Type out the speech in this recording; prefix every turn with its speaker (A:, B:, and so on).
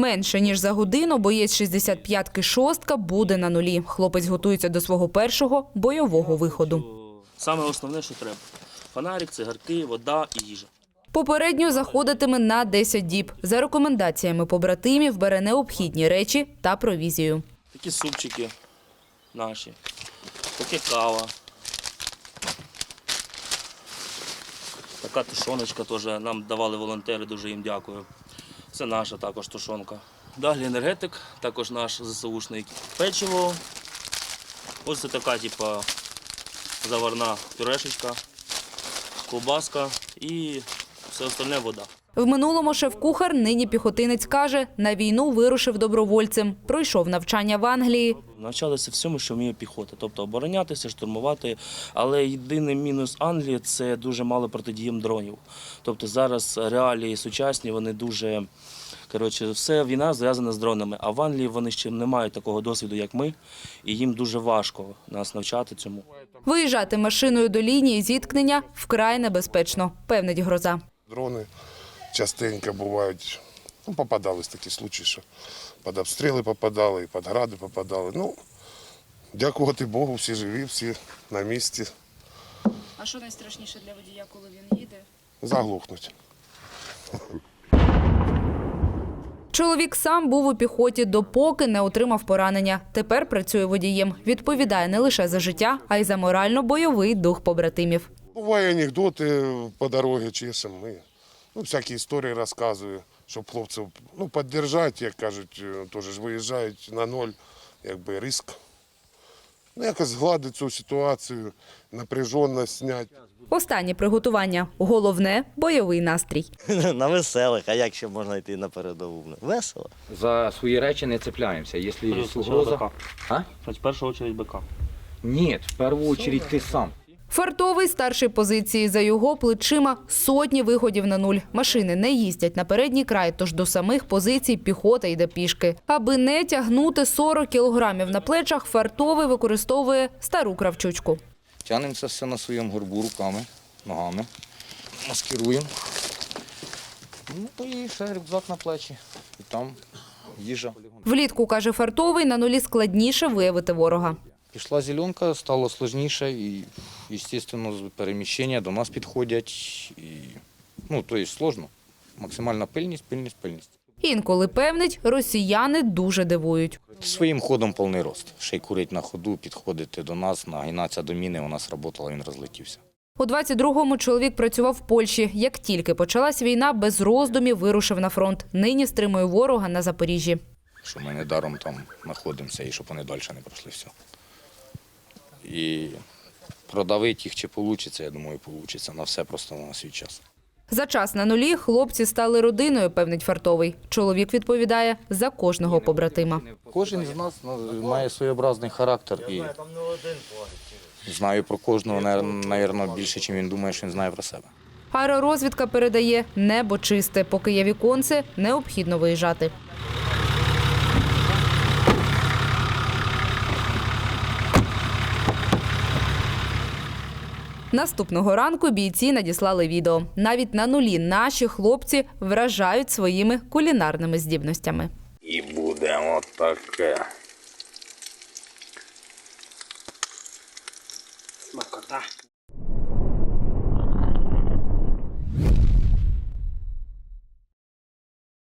A: Менше ніж за годину боєць 65-ки шостка буде на нулі. Хлопець готується до свого першого бойового виходу.
B: Саме основне, що треба. Фонарик, цигарки, вода і їжа.
A: Попередньо заходитиме на 10 діб. За рекомендаціями побратимів бере необхідні речі та провізію.
B: Такі супчики наші, таке кава. Така тушоночка теж нам давали волонтери, дуже їм дякую. Це наша також тушонка. Далі енергетик, також наш ЗСУшний. Печиво. Ось це така, типа, заварна пюрешечка, ковбаска і все остальне вода.
A: В минулому шеф-кухар, нині піхотинець каже, на війну вирушив добровольцем. Пройшов навчання в Англії.
B: Навчалися всьому, що вміє піхота, тобто оборонятися, штурмувати. Але єдиний мінус Англії це дуже мало протидіям дронів. Тобто зараз реалії сучасні, вони дуже коротше, все війна зв'язана з дронами. А в Англії вони ще не мають такого досвіду, як ми, і їм дуже важко нас навчати цьому.
A: Виїжджати машиною до лінії зіткнення вкрай небезпечно, певнить гроза.
C: Дрони частенько бувають. Ну, попадались такі случаї, що під обстріли попадали, і під гради попадали. Ну, дякувати Богу, всі живі, всі на місці.
D: А що найстрашніше для водія, коли він їде?
C: Заглухнуть.
A: Чоловік сам був у піхоті, допоки не отримав поранення. Тепер працює водієм. Відповідає не лише за життя, а й за морально-бойовий дух побратимів.
C: Буває анекдоти по дорозі. Ми, ну, всякі історії розказую, щоб хлопців ну, підтримати, як кажуть, е, теж ж виїжджають на ноль, якби риск. Ну, якось згладити цю ситуацію, напряженість зняти.
A: Останнє приготування. Головне бойовий настрій.
E: на веселих, а як ще можна йти на передову? Весело.
F: За свої речі не цепляємося. Якщо є угроза... А?
B: В першу чергу БК.
F: Ні, в першу чергу ти сам.
A: Фартовий старший позиції за його плечима сотні виходів на нуль. Машини не їздять на передній край, тож до самих позицій піхота йде пішки. Аби не тягнути 40 кілограмів на плечах, фартовий використовує стару кравчучку.
F: Тягнемо це все на своєму горбу руками, ногами, маскируємо. Ну і ще рюкзак на плечі. І там їжа.
A: Влітку, каже фартовий, на нулі складніше виявити ворога.
F: Пішла зеленка, стало сложніше і, звісно, переміщення до нас підходять. І, ну, тобто сложно. Максимальна пильність, пильність, пильність.
A: Інколи певнить, росіяни дуже дивують.
F: Своїм ходом повний рост. Ще й курить на ходу, підходити до нас, нагинатися до міни, у нас працювала, він розлетівся.
A: У 22-му чоловік працював в Польщі. Як тільки почалась війна, без роздумів вирушив на фронт. Нині стримує ворога на Запоріжжі.
F: що ми недаром там знаходимося і щоб вони далі не пройшли все. І продавити їх чи вийде, я думаю, вийде. На все просто на свій час.
A: За час на нулі хлопці стали родиною, певнить фартовий. Чоловік відповідає за кожного побратима.
F: Кожен з нас має своєобразний характер і знаю про кожного, мабуть, більше, ніж він думає, що він знає про себе.
A: Аеророзвідка передає небо чисте. Поки є віконце, необхідно виїжджати. Наступного ранку бійці надіслали відео. Навіть на нулі наші хлопці вражають своїми кулінарними здібностями.
G: І буде отаке. Смакота.